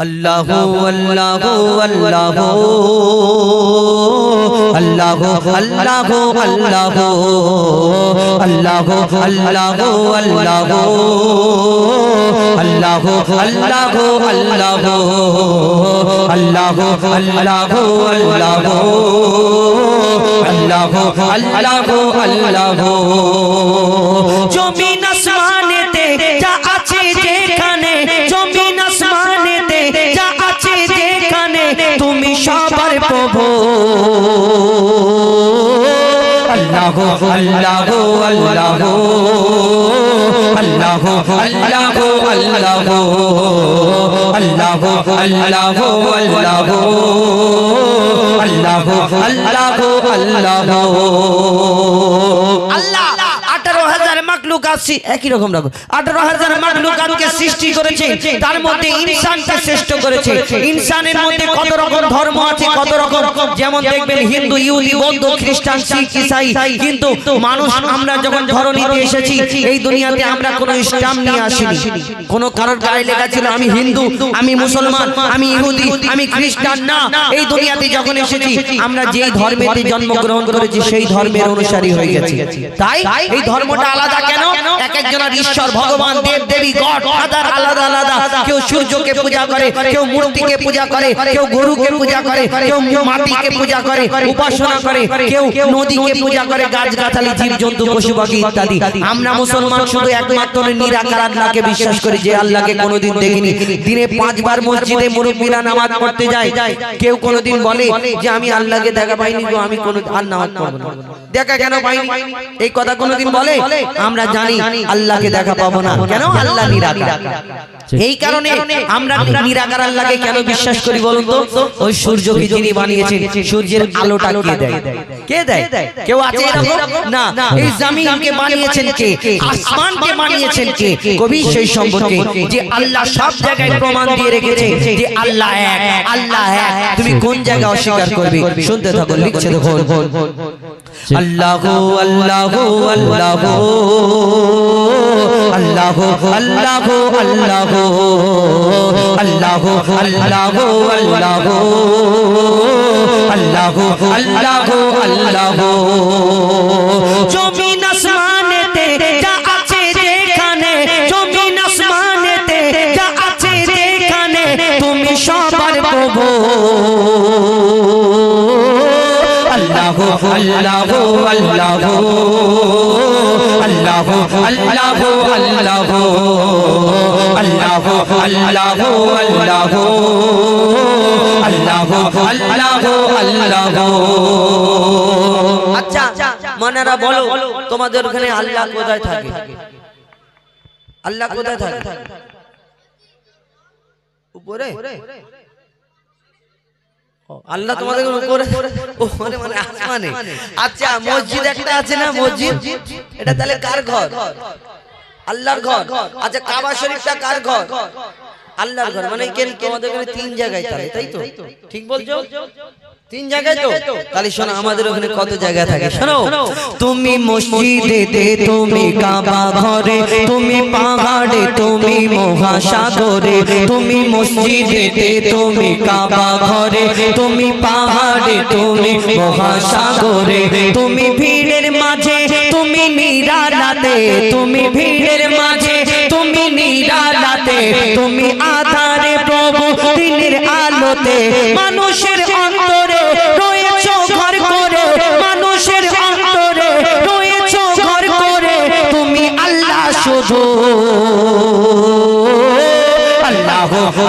আল্লাহ আল্লাহ আল্লাহ আল্লাহ আল্লাহ আল্লাহ আল্লাহ আল্লাহ আল্লাহ আল্লাহ আল্লাহ আল্লাহ আল্লাহ আল্লাহ আল্লাহ আল্লাহ আল্লাহ আল্লাহ জমিন প্রভু। আল্লাহ আল্লাহ আল্লাহ। আল্লাহ আল্লাহ আল্লাহ। আল্লাহ আল্লাহ আল্লাহ। আল্লাহ আল্লাহ আল্লাহ। আসি একই রকম রাখো আঠারো হাজার মাকলুকাতকে সৃষ্টি করেছে তার মধ্যে ইনসানকে শ্রেষ্ঠ করেছে। ইনসানের মধ্যে কত রকম ধর্ম আছে কত রকম যেমন দেখবেন হিন্দু ইহুদি বৌদ্ধ খ্রিস্টান শিখ ইসাই। কিন্তু মানুষ আমরা যখন ধরনীতে এসেছি এই দুনিয়াতে আমরা কোনো ইসলাম নিয়ে আসিনি। কোন কারোর গায়ে লেখা ছিল আমি হিন্দু আমি মুসলমান আমি ইহুদি আমি খ্রিস্টান না। এই দুনিয়াতে যখন এসেছি আমরা যেই ধর্মেতে জন্মগ্রহণ করেছি সেই ধর্মের অনুসারী হয়ে গেছি তাই এই ধর্মটা আলাদা কেন এক একজনের ঈশ্বর ভগবান দেব দেবী গড ফাদার আলাদা আলাদা কেউ সূর্যকে পূজা করে কেউ মূর্তিকে পূজা করে কেউ গরুকে পূজা করে কেউ মাটিকে পূজা করে উপাসনা করে কেউ নদীকে পূজা করে পশু পাখি ইত্যাদি। আমরা মুসলমান শুধু একমাত্র নিরাকার আল্লাহকে বিশ্বাস করি যে আল্লাহকে কোনোদিন দেখিনি। দিনে পাঁচবার মসজিদে মুরব্বীরা নামাজ পড়তে যায় কেউ কোনোদিন বলে যে আমি আল্লাহকে দেখা পাইনি আমি কোনো আর নামাজ পড়ব না দেখা কেন পাইনি এই কথা কোনোদিন বলে আমরা জানি আল্লাহকে দেখা পাবো না। কেন? আল্লাহ নিরাকার। এই কারণে আমরা নিরাকার আল্লাহকে কেন বিশ্বাস করি বলুন তো? ওই সূর্যকে যিনি বানিয়েছেন। সূর্যের আলোটা কে দেয়? কে দেয়? কেউ আছে না। এই জমিনকে বানিয়েছেন কে? আসমানকে বানিয়েছেন কে? কবি সেই সম্পর্কে যে আল্লাহ সব জায়গায় প্রমাণ দিয়ে রেখেছে যে আল্লাহ এক আল্লাহ এক। তুমি কোন জায়গায় অস্বীকার করবে? শুনতে থাকো লিখছে দেখো আল্লাহ আল্লাহ আল্লাহ আল্লাহ আল্লাহ। আল্লাহ আল্লাহ আল্লাহ। আল্লাহ আল্লাহ আল্লাহ। আল্লাহ জমিন আল্লাহ আল্লাহ আল্লাহ আল্লাহ আল্লাহ আল্লাহ আল্লাহ আল্লাহ আল্লাহ আল্লাহ আল্লাহ আচ্ছা মানারা বলো তোমাদের ওখানে আল্লাহ কোথায় থাকে আল্লাহ কোথায় থাকে উপরে আল্লাহ তোমাদের উপরে উপরে মানে আসমানে। আচ্ছা মসজিদ একটা আছে না মসজিদ? এটা তাহলে কার ঘর? আল্লাহর ঘর। আচ্ছা কাবা শরীফটা কার ঘর? আল্লাহর ঘর। মানে কেন তোমাদের তিন জায়গায় তাহলে তাই তো? ঠিক বলছো? তিন জায়গায় তো তাহলে শোনো আমাদের ওখানে কত জায়গা থাকে শোনো তুমি মসজিদে তুমি কাবা ঘরে তুমি পাহাড়ে তুমি মহাসাগরে তুমি মসজিদে তুমি কাবা ঘরে তুমি পাহাড়ে তুমি মহাসাগরে তুমি ভিড়ের মাঝে তুমি নিরালাতে তুমি ভিড়ের মাঝে তুমি নিরালাতে তুমি আধারে প্রভু দিনের আলোতে মানুষের অন্তরে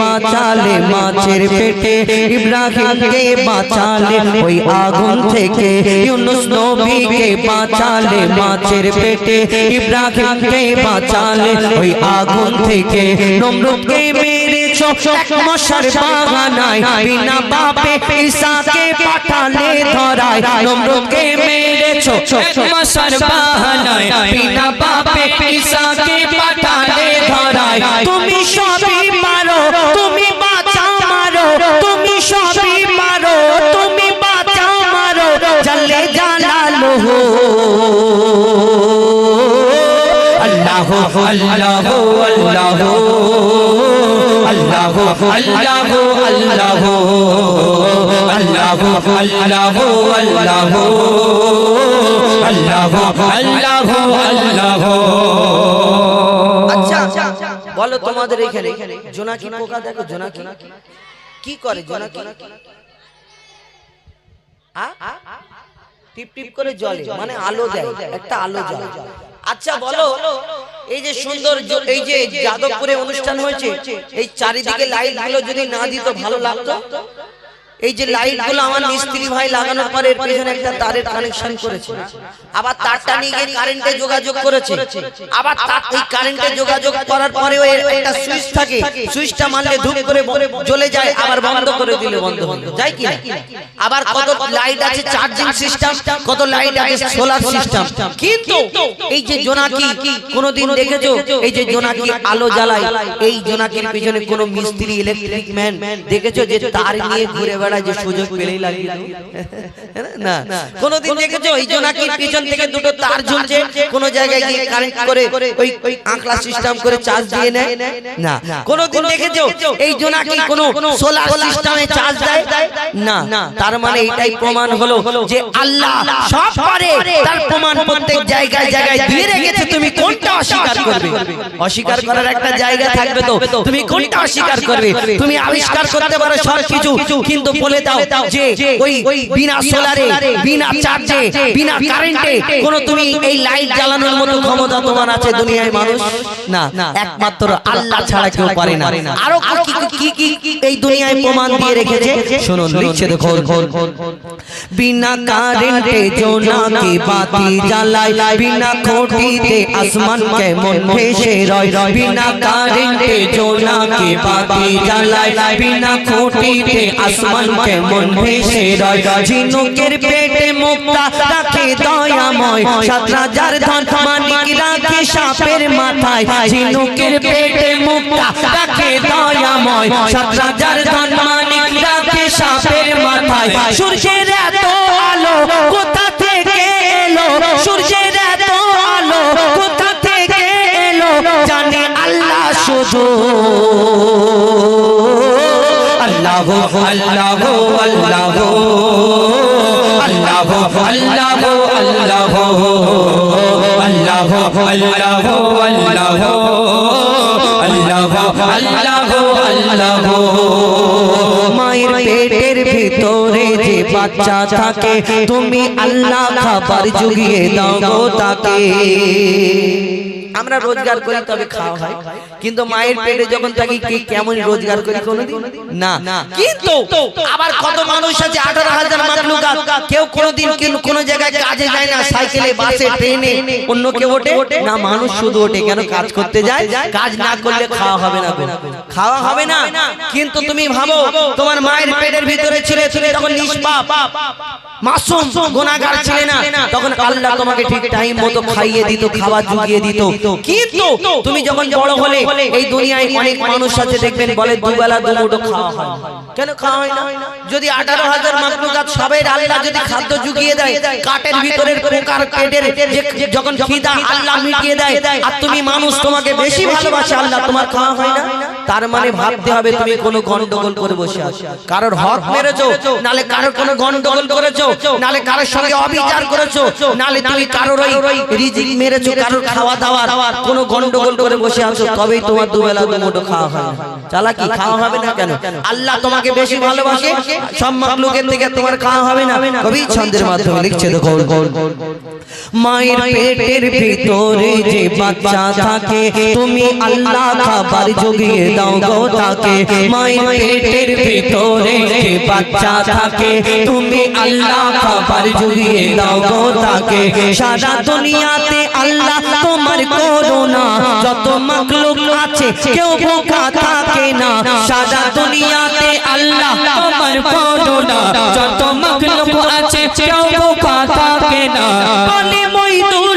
বাঁচালে মাছের পেটে ইব্রাহিমকে বাঁচালে ওই আগুন থেকে ইউনুস নবীকে বাঁচালে মাছের পেটে ইব্রাহিমকে বাঁচালে ওই আগুন থেকে নমরুদকে মেরেছ একটা মশার বাহানায় বিনা বাপে ঈসাকে পাঠালে ধরায় নমরুকে মেরেছো মশার বাহানায় বিনা বাপে ঈসাকে তুমি সবই মারো তুমি বাঁচাও মারো তুমি সবই মারো তুমি বাঁচাও মারো জলে জালালো আল্লাহ আল্লাহ আল্লাহ আল্লাহ আল্লাহ আল্লাহ আল্লাহ আল্লাহ আল্লাহ আল্লাহ আল্লাহ আচ্ছা বলো তোমাদের এখানে জোনাকি পোকা দেখো জোনাকি কি? করে জোনাকি? টিপ টিপ করে জলে মানে আলো দেয়, একটা আলো জ্বলে। আচ্ছা বলো এই যে সুন্দর এই যে যাদবপুরে অনুষ্ঠান হয়েছে এই চারিদিকে লাইটগুলো যদি না দিত ভালো লাগতো। এই যে লাইটগুলো আমার মিস্ত্রি ভাই লাগানোর পরে এর পেছনে একটা তারের কানেকশন করেছে। আবার তারটা নিয়ে গিয়ে কারেন্টে যোগাযোগ করেছে। আবার তার এই কারেন্টে যোগাযোগ করার পরেও একটা সুইচ থাকে। সুইচটা মারলে ধূপ করে জ্বলে যায় আবার বন্ধ করে দিলে বন্ধ বন্ধ যায় কি? আবার কত লাইট আছে চার্জিং সিস্টেম কত লাইট আছে সোলার সিস্টেম কিন্তু এই যে জোনাকি কোনোদিন দেখেছ? এই যে জোনাকি আলো জ্বালায় এই জোনাকির পিছনে কোনো মিস্ত্রি ইলেকট্রিক ম্যান দেখেছ যে তার নিয়ে ঘুরে বেড়ায় যে সুযোগ পেলেই লাগিয়ে না কোনোদিন দেখেছ জোনাকির পিছন থেকে দুটো তার ঝুলছে কোন জায়গায় গিয়ে কারেন্ট করে ওই ওই আঁকলা সিস্টেম করে চার্জ দিয়ে নেয়। না। কোনোদিন দেখেছ এই কোনো সোলার সিস্টেমে চার্জ দেয়? না। তার মানে এটাই প্রমাণ হলো যে আল্লাহ সব পারে। তার প্রমাণ প্রত্যেক জায়গায় জায়গায় দিয়ে রেখেছে তুমি কোনটা অস্বীকার করবে? অস্বীকার করার একটা জায়গা থাকবে তো। তুমি কোনটা অস্বীকার করবে তুমি আবিষ্কার করতে পারো সব কিছু কিন্তু বলে দাও যে ওই বিনা সোলারে বিনা চার্জে বিনা কারেন্টে কোন তুমি এই লাইট জ্বালানোর মতো ক্ষমতা তোমার আছে দুনিয়ায় মানুষ? না একমাত্র আল্লাহ ছাড়া কেউ পারে না। আরও কি- কি এই দুনিয়ায় প্রমাণ দিয়ে রেখেছে? শুনুন লিখছে দেখো। বিনা কারেন্টে জোনাকি বাতি জ্বালায় বিনা খুঁটিতে আসমান কেমন ভেসে রয়। বিনা কারেন্টে জোনাকি বাতি জ্বালায় বিনা খুঁটিতে আসমান কেমন ভেসে রয় ঝিনুকের পেটে মুক্তা রাখে দয়াময়। সাত রাজার ধন মানিক রাখে সাপের মাথায়। ঝিনুকের পেটে মুক্তা রাখে দয়াময়। সাত রাজার ধন মানিক রাখে সাপের মাথায়। সূর্যের এত আলো মায়ের পেটের ভিতরে যে বাচ্চা থাকে তুমি আল্লাহ খাবার জুগিয়ে দাও তাকে আমরা রোজগার করি তবে খাওয়া হয়। কিন্তু মায়ের পেটে যখন থাকি কি কেমন রোজগার করি কোনোদিন না। কিন্তু আবার কত মানুষ আছে আঠারো হাজার মাকলুকাত কেউ কোনোদিন কিন্তু কোনো জায়গায় কাজে যায় না সাইকেলে বাসে ট্রেনে অন্য কেউ ওঠে? না মানুষ শুধু ওঠে কেন কাজ করতে যায়? কাজ না করলে খাওয়া হবে না খাওয়া হবে না? কিন্তু তুমি ভাবো তোমার মায়ের পেটের ভিতরে ছিলে ছিলে তখন নিষ্পাপ মাসুম গুনাহগার ছিলে না তখন আল্লাহ তোমাকে ঠিক টাইম মতো খাইয়ে দিত খাবার জুগিয়ে দিত কিন্তু তুমি যখন বড় হলে এই দুনিয়ায় অনেক মানুষ আছে দেখবেন বলে দুবেলা দুমুঠো খাওয়া হয়। কেন খাওয়া হয় না? যদি আঠারো হাজার মাকলুকাত সবাই আল্লাহ যদি খাদ্য জুগিয়ে দেয় কাটের ভিতরের পোকার পেটের যখন খিদা আল্লাহ মিটিয়ে দেয় আর তুমি মানুষ তোমাকে বেশি ভালোবাসে আল্লাহ তোমার খাওয়া হয় না? তার মানে ভাবতে হবে তুমি কোনো গন্ডগোল করে বসে আছো। কারোর হক মেরেছো নালে কারোর কোনো গন্ডগোল করেছ নালে কারোর সঙ্গে অবিচার করেছ নালে তুমি কারোর ওই রিজিক মেরেছো কারোর খাওয়া দাওয়ার কোনো গন্ডগোল করে বসে আছো তবেই তোমার দুবেলা দুমুঠো খাওয়া হয়। চালাকি খাওয়া হবে না কেন? আল্লাহ তোমাকে বেশি ভালোবাসে সব মাকলুকের থেকে তোমার খাওয়া হবে না। কবি ছন্দের মাধ্যমে লিখছে দেখো মায়ের পেটের ভিতরে যে বাচ্চা থাকে তুমি আল্লাহ খাবার জুগিয়ে দাও গো তাকে মায়ের পেটের ভিতরে বাচ্চা থাকে তুমি আল্লাহ খাবার জুগিয়ে দাও গো তাকে সারা দুনিয়াতে আল্লাহ তোমার করোনা যত মাকলুক আছে কেউ বোকা থাকে না। সারা দুনিয়াতে আল্লাহ তোমার করোনা যত মাকলুক আছে কেউ বোকা থাকে না। বলে মইদুল ইসলাম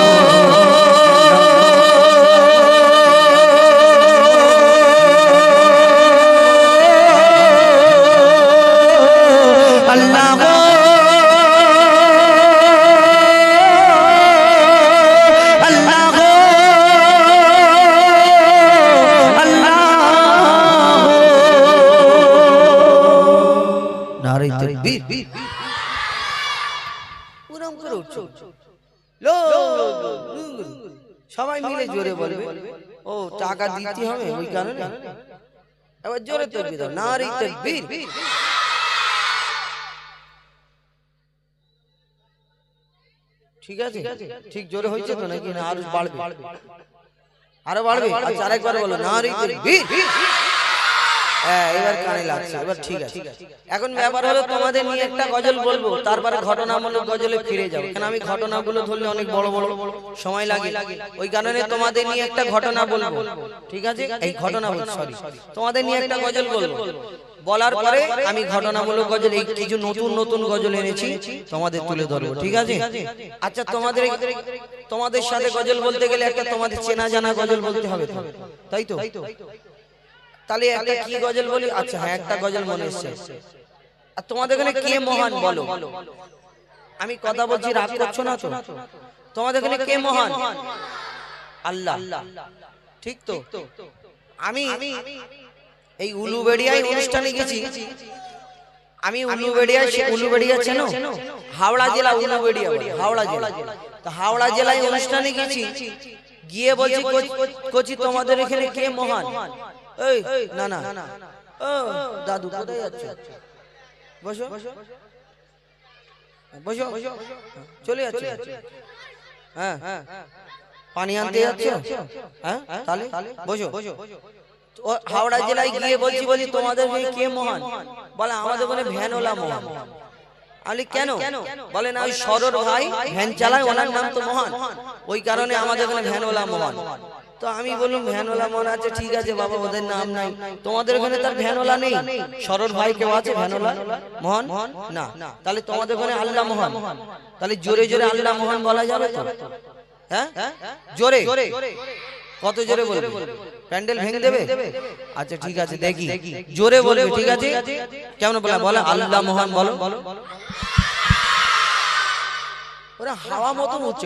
করে উঠছো সবাই মিলে জোরে বলবে। ও টাকা দিতে হবে ওই কারণে? এবার জোরে তকবীর দাও নারী তাকবীর ঠিক আছে? ঠিক জোরে হয়েছে তো নাকি? না আরও বাড়বে। আরও বাড়বে। আচ্ছা আরেকবার বলো হ্যাঁ এবার কানে লাগছে এবার ঠিক আছে। এখন ব্যাপার হলো তোমাদের নিয়ে একটা গজল বলব তারপরে ঘটনামূলক গজলে ফিরে যাব। কারণ আমি ঘটনাগুলো ধরলে অনেক বড় বড় সময় লাগে। ওই কারণে তোমাদের নিয়ে একটা ঘটনা বলব। ঠিক আছে? এই ঘটনা বল সরি তোমাদের নিয়ে একটা গজল বলব। বলার পরে আমি ঘটনামূলক গজল এই কিছু নতুন নতুন গজল এনেছি তোমাদের তুলে ধরবো। ঠিক আছে? আচ্ছা তোমাদের তোমাদের সাথে গজল বলতে গেলে একটা তোমাদের চেনা জানা গজল বলতে হবে তাই তো তাহলে একটা কি গজল বলি? আচ্ছা হ্যাঁ একটা গজল মনে এসছে। আর তোমাদের এখানে কে মহান বলো? আমি কথা বলছি রাগ করছ না তো? তোমাদের এখানে কে মহান? আল্লাহ। ঠিক তো? আমি এই উলুবেড়িয়ায় অনুষ্ঠানে গেছি। আমি উলুবেড়িয়া উলুবেড়িয়া চেনো? হাওড়া জেলা উলুবেড়িয়া হাওড়া জেলা। তো হাওড়া জেলায় অনুষ্ঠানে গেছি। গিয়ে বলছি "কোচ- তোমাদের এখানে কে মহান? এই না না ও দাদু কোথায় যাচ্ছ? বসো। বসো। চলে যাচ্ছ। হ্যাঁ। পানি আনতে যাচ্ছ? হ্যাঁ তাহলে? বসো। ও হাওড়া জেলায় গিয়ে বলছি বলি তোমাদের কে মহান? বলে আমাদের ওখানে ভ্যানওয়ালা মহান। আমি কেন? বলে না ওই সরর ভাই ভ্যান চালায় ওনার নাম তো মহান। ওই কারণে আমাদের ওখানে ভ্যানওয়ালা মহান। তো আমি বললাম ভ্যানওয়ালা মনে আছে ঠিক আছে বাবা ওদের নাম নাই। তোমাদের ওখানে তার ভ্যানওয়ালা নেই? সরর ভাই কেউ আছে ভ্যানওয়ালা? মহান? না। তাহলে তোমাদের ওখানে আল্লাহ মহান। তাহলে জোরে জোরে আল্লাহ মহান বলা যাবে তো? হ্যাঁ? জোরে? কত জোরে বলবে? প্যান্ডেল ভেঙে দেবে? আচ্ছা ঠিক আছে দেখি। জোরে বলবে ঠিক আছে? কেমন বলা? বলে আল্লাহ মহান বলো। ওরা হাওয়া মতো উঠছে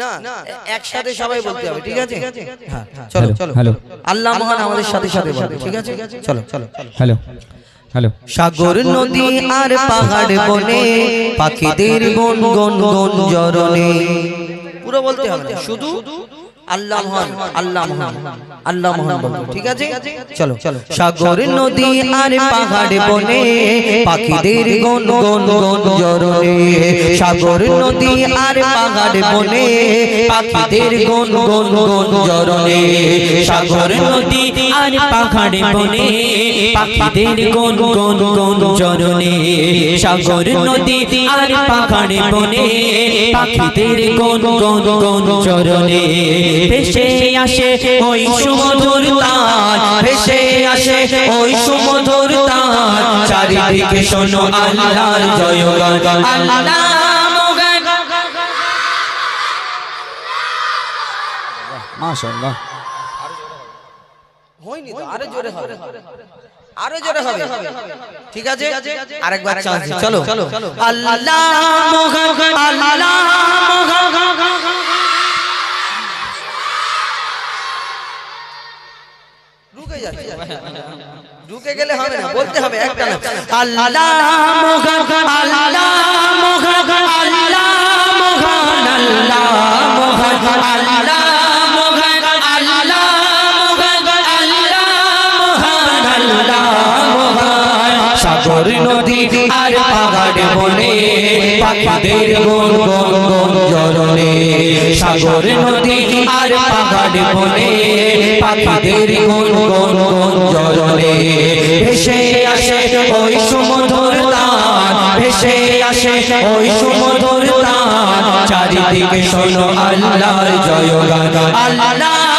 না একসাথে সবাই বলতে হবে ঠিক আছে? হ্যাঁ চলো চলো। হ্যালো। আল্লাহ মহান আমাদের সাথে সাথে বলবে ঠিক আছে? চলো চলো হ্যালো হ্যালো। সাগর নদী আর পাহাড় বনে পাখিদের গন গন গন জরনে। পুরো বলতে হবে শুধু আল্লাহ মহান আল্লাহ মহান আল্লাহ মহান ঠিক আছে চলো চলো সাগর নদী আর পাহাড় বনে পাখিদের গন গন গন জরনে সাগর নদী আর পাহাড় বনে পাখিদের গন গন গন জরনে সাগর নদী আর পাহাড়ে বনে পাখিদের কোন কোন কোন চরণে সাগর নদী আর পাহাড়ে বনে পাখিদের কোন কোন কোন চরণে ভেসে আসে ওই সুমধুর তার ভেসে আসে ওই সুমধুর তার। চারিদিকে শোনো আল্লাহর আল্লাহ মাশাআল্লাহ। হয়নি তো আরও জোরে হবে। আরও জোরে হবে। ঠিক আছে? আরেকবার চান্স দিই, চলো। আল্লাহ আল্লাহ যাচ্ছে। ঢুকে গেলে হবে না বলতে হবে একটা আল্লাহ আল্লাহ আল্লাহ আল্লাহ সাগর নদী আর পাহাড় বনে, পাখিদের গন গন গন জরনে গন গন গন ভেসে আসে ওই সমুদ্র তার ভেসে আসে ওই সুমধুর চারিদিকে শোনো আল্লাহর জয়গান, আল্লাহ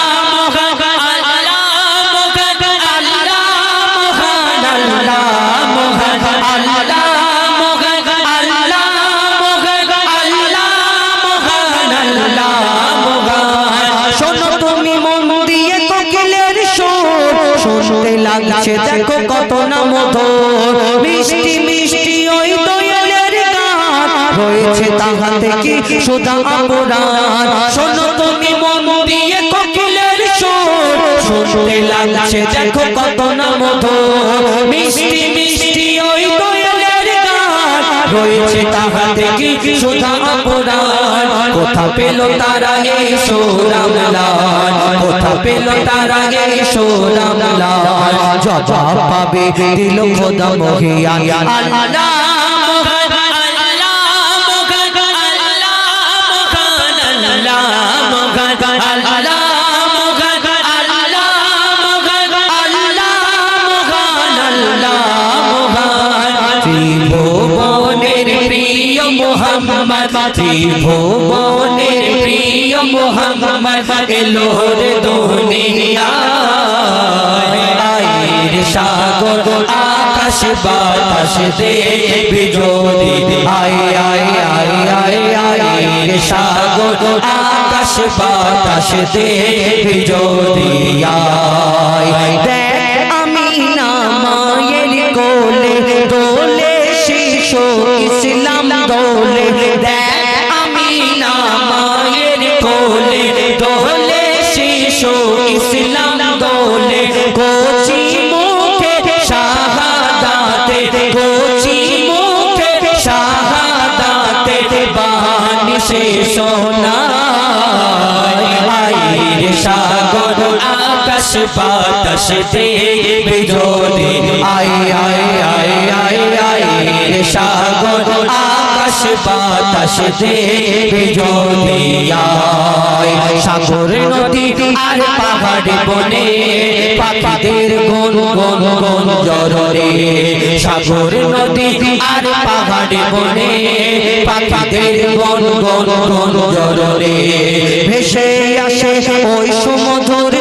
লাগছে, দেখো কত না মধুর। মিষ্টি মিষ্টি ওই দয়ালের গান। রয়েছে তাহাতে কি সুধা অপরাধ। শোনো তুমি মন দিয়ে কোকিলের সুর। শুনতে লাগছে, দেখো কত না মধুর। মিষ্টি মিষ্টি ওই দয়ালের গান রয়েছে তাহাতে কি সুধা অপরাধ। কোথা পেল তারা এই সোরামলাল? কোথা পেল তারা এই সোরামলাল? জবাব পাবে দিল খোদা মহিয়ান। আল্লাহ আল্লাহ ত্রিভুবনের প্রিয় মোহাম্মদ এলোর দুনিয়ায় সাগর, আকাশ, বাতাস, দেবী যদি আয় আয় আয় আয় আয় সাগর, আকাশ, বাতাস, দেবী যদি আয় ইসলাম দোলে দেখ সাগর নদী আর পাহাড় বনে পাখিদের জরে সাগর নদী আর পাহাড় বনে পাখিদের জরে ভেসে আসে ওই সুমধুর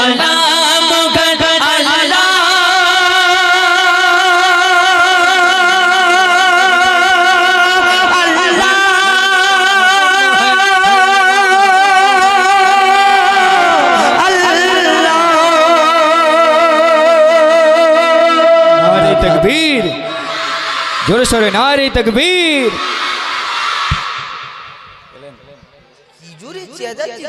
নারে তকবীর। কি জোরে চেঁচাচ্ছিস